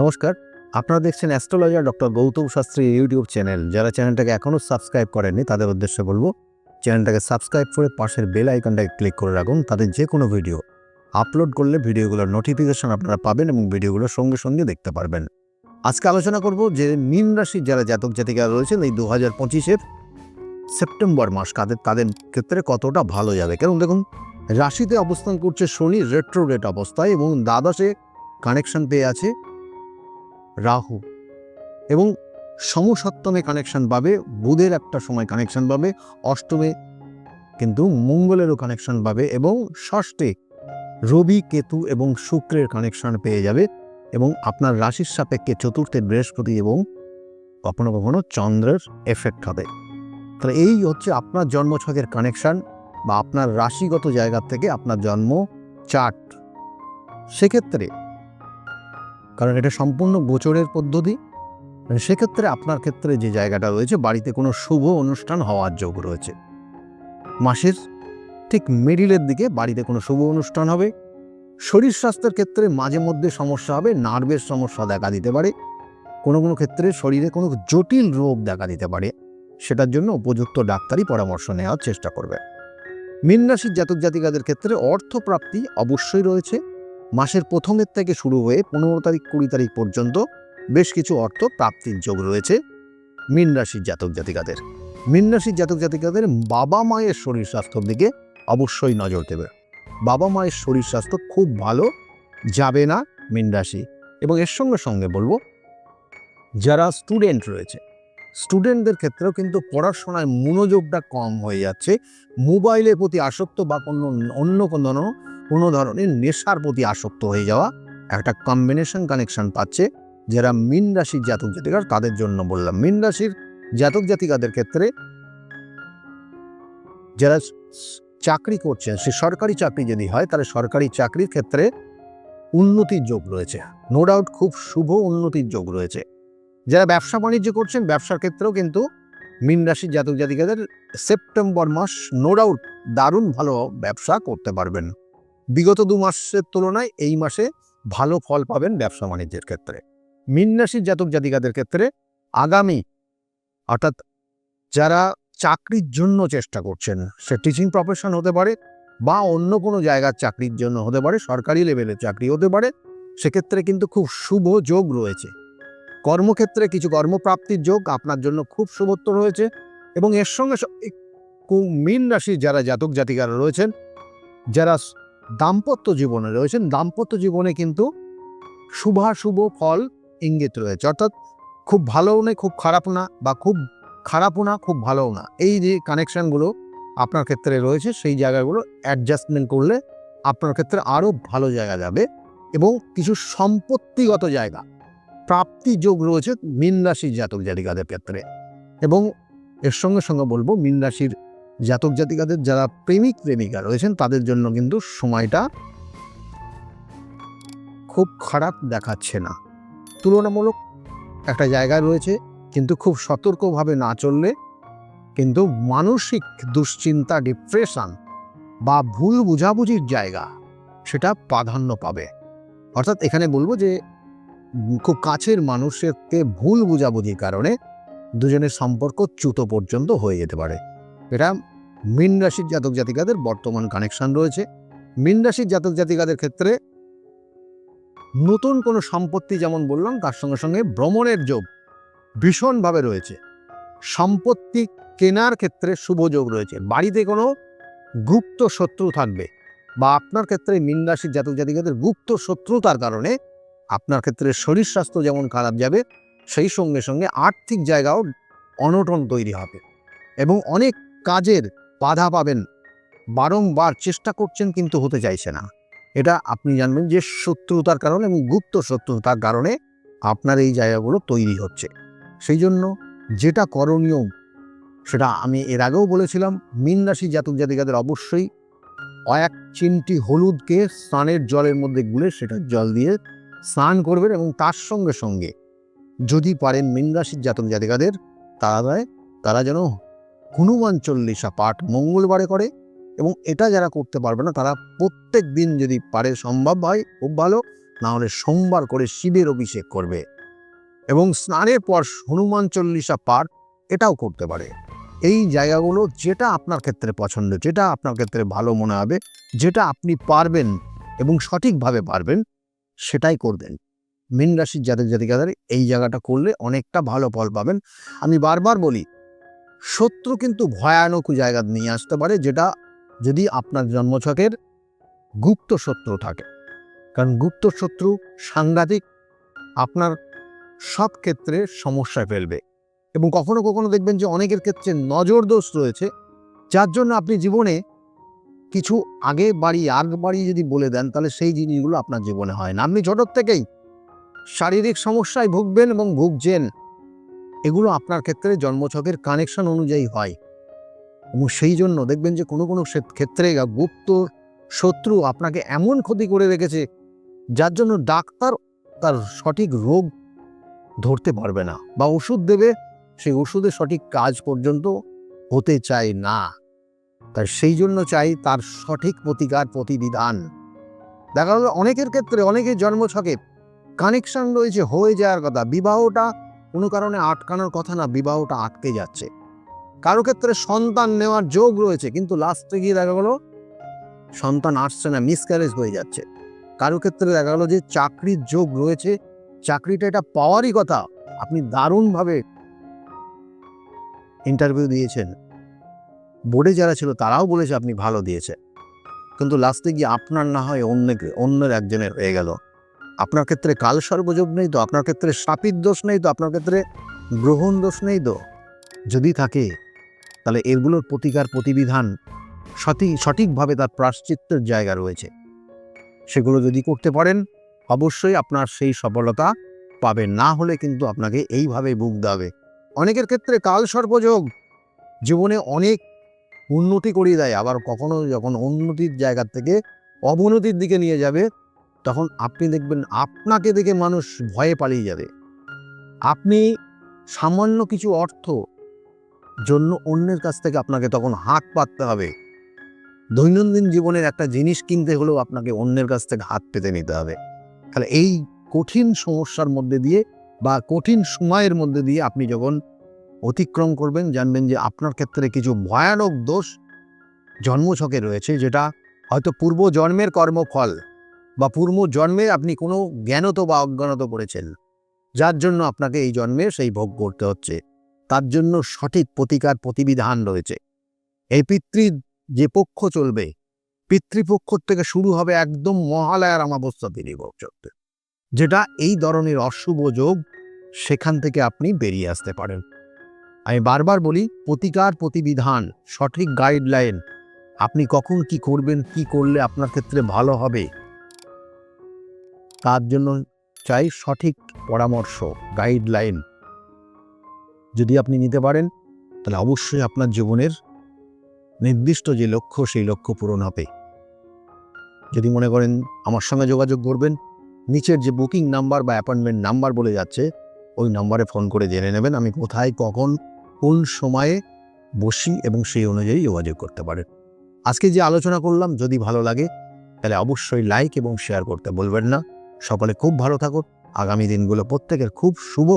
নমস্কার, আপনারা দেখছেন astrologer doctor Gautam Shastri YouTube channel. যারা চ্যানেলটাকে এখনও সাবস্ক্রাইব করেননি, তাদের উদ্দেশ্যে বলব, চ্যানেলটাকে সাবস্ক্রাইব করে পাশের বেল আইকনটাকে ক্লিক করে রাখুন তাদের যে কোনো ভিডিও আপলোড করলে ভিডিওগুলোর নোটিফিকেশন আপনারা পাবেন এবং ভিডিওগুলো সঙ্গে সঙ্গে দেখতে পারবেন। আজকে আলোচনা করব যে মীন রাশির যারা জাতক জাতিকা রয়েছেন, এই দু হাজার পঁচিশের সেপ্টেম্বর মাস কাদের তাদের ক্ষেত্রে কতটা ভালো যাবে? কারণ দেখুন, রাশিতে অবস্থান করছে শনি রেট্রোরেট অবস্থায় এবং দ্বাদশে কানেকশন পেয়ে আছে। রাহু এবং সমসপ্তমে কানেকশন পাবে, বুধের একটা সময় কানেকশন পাবে, অষ্টমে কিন্তু মঙ্গলেরও কানেকশন পাবে এবং ষষ্ঠে রবি, কেতু এবং শুক্রের কানেকশন পেয়ে যাবে এবং আপনার রাশির সাপেক্ষে চতুর্থে বৃহস্পতি এবং কখনো কখনো চন্দ্রের এফেক্ট হবে। তাহলে এই হচ্ছে আপনার জন্মছকের কানেকশন বা আপনার রাশিগত জায়গা থেকে আপনার জন্ম চার্ট সেক্ষেত্রে কারণ এটা সম্পূর্ণ গোচরের পদ্ধতি। সেক্ষেত্রে আপনার ক্ষেত্রে যে জায়গাটা রয়েছে, বাড়িতে কোনো শুভ অনুষ্ঠান হওয়ার যোগ রয়েছে। মাসের ঠিক মিডিলের দিকে বাড়িতে কোনো শুভ অনুষ্ঠান হবে। শরীর স্বাস্থ্যের ক্ষেত্রে মাঝে মধ্যে সমস্যা হবে নার্ভের সমস্যা দেখা দিতে পারে। কোনো কোনো ক্ষেত্রে শরীরে কোনো জটিল রোগ দেখা দিতে পারে। সেটার জন্য উপযুক্ত ডাক্তারি পরামর্শ নেওয়ার চেষ্টা করবে। মীন রাশির জাতক জাতিকাদের ক্ষেত্রে অর্থপ্রাপ্তি অবশ্যই রয়েছে। মাসের প্রথমের থেকে শুরু হয়ে পনেরো তারিখ, কুড়ি তারিখ পর্যন্ত বেশ কিছু অর্থ প্রাপ্তির যোগ রয়েছে মীন রাশির জাতক জাতিকাদের। মীন রাশির জাতক জাতিকাদের বাবা মায়ের শরীর স্বাস্থ্যর দিকে অবশ্যই নজর দেবে। বাবা মায়ের শরীর স্বাস্থ্য খুব ভালো যাবে না মীন রাশি এবং এর সঙ্গে সঙ্গে বলব, যারা স্টুডেন্ট রয়েছে স্টুডেন্টদের ক্ষেত্রেও কিন্তু পড়াশোনায় মনোযোগটা কম হয়ে যাচ্ছে। মোবাইলের প্রতি আসক্ত বা কোনো অন্য কোনো কোনো ধরনের নেশার প্রতি আসক্ত হয়ে যাওয়া, একটা কম্বিনেশন কানেকশন পাচ্ছে, যারা মিন রাশির জাতক জাতিকার তাদের জন্য বললাম। মিন রাশির জাতক জাতিকাদের ক্ষেত্রে যারা চাকরি করছেন, সে সরকারি চাকরি যদি হয়, তাহলে সরকারি চাকরির ক্ষেত্রে উন্নতির যোগ রয়েছে। নো ডাউট খুব শুভ উন্নতির যোগ রয়েছে। যারা ব্যবসা বাণিজ্য করছেন, ব্যবসার ক্ষেত্রেও কিন্তু মিন রাশির জাতক জাতিকাদের সেপ্টেম্বর মাস নো ডাউট দারুণ ভালো ব্যবসা করতে পারবেন। বিগত দু মাসের তুলনায় এই মাসে ভালো ফল পাবেন ব্যবসা বাণিজ্যের ক্ষেত্রে। মীন জাতক জাতিকাদের ক্ষেত্রে আগামী, অর্থাৎ যারা চাকরির জন্য চেষ্টা করছেন, সে টিচিং প্রফেশন হতে পারে বা অন্য কোনো জায়গার চাকরির জন্য হতে পারে, সরকারি লেভেলের চাকরি হতে পারে, সেক্ষেত্রে কিন্তু খুব শুভ যোগ রয়েছে। কর্মক্ষেত্রে কিছু কর্মপ্রাপ্তির যোগ আপনার জন্য খুব শুভত্ব রয়েছে এবং এর সঙ্গে মীন রাশির যারা জাতক জাতিকারা রয়েছেন, যারা দাম্পত্য জীবনে রয়েছেন। দাম্পত্য জীবনে কিন্তু শুভাশুভ ফল ইঙ্গিত রয়েছে। অর্থাৎ খুব ভালোও নেই খুব খারাপ না বা খুব খারাপও না, খুব ভালোও না। এই যে কানেকশনগুলো আপনার ক্ষেত্রে রয়েছে, সেই জায়গাগুলো অ্যাডজাস্টমেন্ট করলে আপনার ক্ষেত্রে আরও ভালো জায়গা যাবে এবং কিছু সম্পত্তিগত জায়গা, প্রাপ্তি যোগ রয়েছে মীন রাশির জাতক জাতিকাদের ক্ষেত্রে এবং এর সঙ্গে সঙ্গে বলব মীন রাশির জাতক জাতিকাদের যারা প্রেমিক প্রেমিকা রয়েছেন, তাদের জন্য কিন্তু সময়টা খুব খারাপ দেখাচ্ছে না। তুলনামূলক একটা জায়গায় রয়েছে, কিন্তু খুব সতর্কভাবে না চললে কিন্তু মানসিক দুশ্চিন্তা ডিপ্রেশন বা ভুল বুঝাবুঝির জায়গা সেটা প্রাধান্য পাবে। অর্থাৎ এখানে বলব যে, খুব কাছের মানুষেরকে ভুল বুঝাবুঝির কারণে দুজনের সম্পর্ক চ্যুত পর্যন্ত হয়ে যেতে পারে। এটা মীন রাশির জাতক জাতিকাদের বর্তমান কানেকশন রয়েছে। মীন রাশির জাতক জাতিকাদের ক্ষেত্রে নতুন কোনো সম্পত্তি যেমন বললাম, তার সঙ্গে সঙ্গে ভ্রমণের যোগ ভীষণভাবে রয়েছে। সম্পত্তি কেনার ক্ষেত্রে শুভ যোগ রয়েছে। বাড়িতে কোনো গুপ্ত শত্রু থাকবে বা আপনার ক্ষেত্রে মীন রাশির জাতক জাতিকাদের গুপ্ত শত্রুতার কারণে আপনার ক্ষেত্রে শরীর স্বাস্থ্য যেমন খারাপ যাবে, সেই সঙ্গে সঙ্গে আর্থিক জায়গাও অনটন তৈরি হবে। এবং অনেক কাজের বাধা পাবেন। বারংবার চেষ্টা করছেন কিন্তু হতে চাইছে না। এটা আপনি জানবেন যে শত্রুতার কারণে এবং গুপ্ত শত্রুতার কারণে আপনার এই জায়গাগুলো তৈরি হচ্ছে। সেই জন্য যেটা করণীয়, সেটা আমি এর আগেও বলেছিলাম, মীন রাশি জাতক জাতিকাদের অবশ্যই এক চিমটি হলুদকে স্নানের জলের মধ্যে গুলে সেটা জল দিয়ে স্নান করবেন এবং তার সঙ্গে সঙ্গে যদি পারেন মীন রাশির জাতক জাতিকাদের, তারা তারা যেন হনুমান চল্লিশা পাঠ মঙ্গলবারে করে এবং এটা যারা করতে পারবে না, তারা প্রত্যেক দিন যদি পারে সম্ভব হয়, খুব ভালো। না হলে সোমবার করে শিবের অভিষেক করবে এবং স্নানের পর হনুমান চল্লিশা পাঠ এটাও করতে পারে। এই জায়গাগুলো যেটা আপনার ক্ষেত্রে পছন্দ, যেটা আপনার ক্ষেত্রে ভালো মনে হবে, যেটা আপনি পারবেন এবং সঠিকভাবে পারবেন, সেটাই করবেন। মীন রাশির জাতক জাতিকাদের এই জায়গাটা করলে অনেকটা ভালো ফল পাবেন। আমি বারবার বলি শত্রু কিন্তু ভয়ানক জায়গা নিয়ে আসতে পারে, যেটা যদি আপনার জন্মছকের গুপ্ত শত্রু থাকে। কারণ গুপ্ত শত্রু সাংঘাতিক আপনার সব ক্ষেত্রে সমস্যায় ফেলবে। এবং কখনো কখনো দেখবেন যে অনেকের ক্ষেত্রে নজর দোষ রয়েছে, যার জন্য আপনি জীবনে কিছু আগে বাড়ি, আগ বাড়ি যদি বলে দেন, তাহলে সেই জিনিসগুলো আপনার জীবনে হয় না। আপনি ছোটোর থেকেই শারীরিক সমস্যায় ভুগবেন এবং ভুগছেন। এগুলো আপনার ক্ষেত্রে জন্মছকের কানেকশন অনুযায়ী হয়। এবং সেই জন্য দেখবেন যে কোনো কোনো ক্ষেত্রে গুপ্ত শত্রু আপনাকে এমন ক্ষতি করে রেখেছে, যার জন্য ডাক্তার তার সঠিক রোগ ধরতে পারবে না বা ওষুধ দেবে, সেই ওষুধের সঠিক কাজ পর্যন্ত হতে চায় না। তাই সেই জন্য চাই তার সঠিক প্রতিকার প্রতিবিধান। দেখা গেল অনেকের ক্ষেত্রে অনেকের জন্মছকে কানেকশন রয়েছে, হয়ে যাওয়ার কথা। বিবাহটা কোনো কারণে আটকানোর কথা না, বিবাহটা আটকে যাচ্ছে। কারও ক্ষেত্রে সন্তান নেওয়ার যোগ রয়েছে, কিন্তু লাস্টে গিয়ে দেখা গেলো, সন্তান আসছে না মিসক্যারেজ হয়ে যাচ্ছে। কারও ক্ষেত্রে দেখা গেলো যে চাকরির যোগ রয়েছে, চাকরিটা এটা পাওয়ারই কথা, আপনি দারুণভাবে ইন্টারভিউ দিয়েছেন। বোর্ডে যারা ছিল, তারাও বলেছে আপনি ভালো দিয়েছে কিন্তু লাস্টে গিয়ে আপনার না হয় অন্যকে অন্যের একজনের হয়ে গেল। আপনার ক্ষেত্রে কাল সর্বযোগ নেই তো, আপনার ক্ষেত্রে সাপির দোষ নেই তো, আপনার ক্ষেত্রে গ্রহণ দোষ নেই তো? যদি থাকে, তাহলে এগুলোর প্রতিকার প্রতিবিধান সঠিক সঠিকভাবে তার প্রাশ্চিত্যের জায়গা রয়েছে। সেগুলো যদি করতে পারেন, অবশ্যই আপনার সেই সফলতা পাবেন। না হলে কিন্তু আপনাকে এইভাবে ভুগতে হবে অনেকের ক্ষেত্রে কাল সর্পযোগ জীবনে অনেক উন্নতি করিয়ে দেয়, আবার কখনো যখন উন্নতির জায়গা থেকে অবনতির দিকে নিয়ে যাবে তখন আপনি দেখবেন আপনাকে দেখে মানুষ ভয়ে পালিয়ে যাবে। আপনি সামান্য কিছু অর্থ জন্য অন্যের কাছ থেকে আপনাকে তখন হাত পাততে হবে। দৈনন্দিন জীবনের একটা জিনিস কিনতে হলেও আপনাকে অন্যের কাছ থেকে হাত পেতে নিতে হবে। তাহলে এই কঠিন সমস্যার মধ্যে দিয়ে বা কঠিন সময়ের মধ্যে দিয়ে আপনি যখন অতিক্রম করবেন, জানবেন যে আপনার ক্ষেত্রে কিছু ভয়ানক দোষ জন্মছকে রয়েছে, যেটা হয়তো পূর্ব জন্মের কর্মফল। বা পূর্ব জন্মে আপনি কোনো জ্ঞানত বা অজ্ঞানত করেছেন যার জন্য আপনাকে এই জন্মে সেই ভোগ করতে হচ্ছে। তার জন্য সঠিক প্রতিকার প্রতিবিধান রয়েছে। এই পিতৃ যে পক্ষ চলবে, পিতৃপক্ষ থেকে শুরু হবে একদম মহালয়ার দিনই ভোগ চলতে যেটা এই ধরনের অশুভ যোগ সেখান থেকে আপনি বেরিয়ে আসতে পারেন। আমি বারবার বলি, প্রতিকার প্রতিবিধান, সঠিক গাইডলাইন আপনি কখন কি করবেন, কি করলে আপনার ক্ষেত্রে ভালো হবে তার জন্য চাই সঠিক পরামর্শ গাইডলাইন যদি আপনি নিতে পারেন, তাহলে অবশ্যই আপনার জীবনের নির্দিষ্ট যে লক্ষ্য, সেই লক্ষ্য পূরণ হবে। যদি মনে করেন আমার সঙ্গে যোগাযোগ করবেন, নিচের যে বুকিং নাম্বার বা অ্যাপয়েন্টমেন্ট নাম্বার বলে যাচ্ছে, ওই নাম্বারে ফোন করে জেনে নেবেন, আমি কোথায়, কখন, কোন সময়ে বসি এবং সেই অনুযায়ী যোগাযোগ করতে পারেন। আজকে যে আলোচনা করলাম, যদি ভালো লাগে, তাহলে অবশ্যই লাইক এবং শেয়ার করতে বলবেন না। সকলে খুব ভালো থাকুক আগামী দিনগুলো প্রত্যেকের খুব শুভ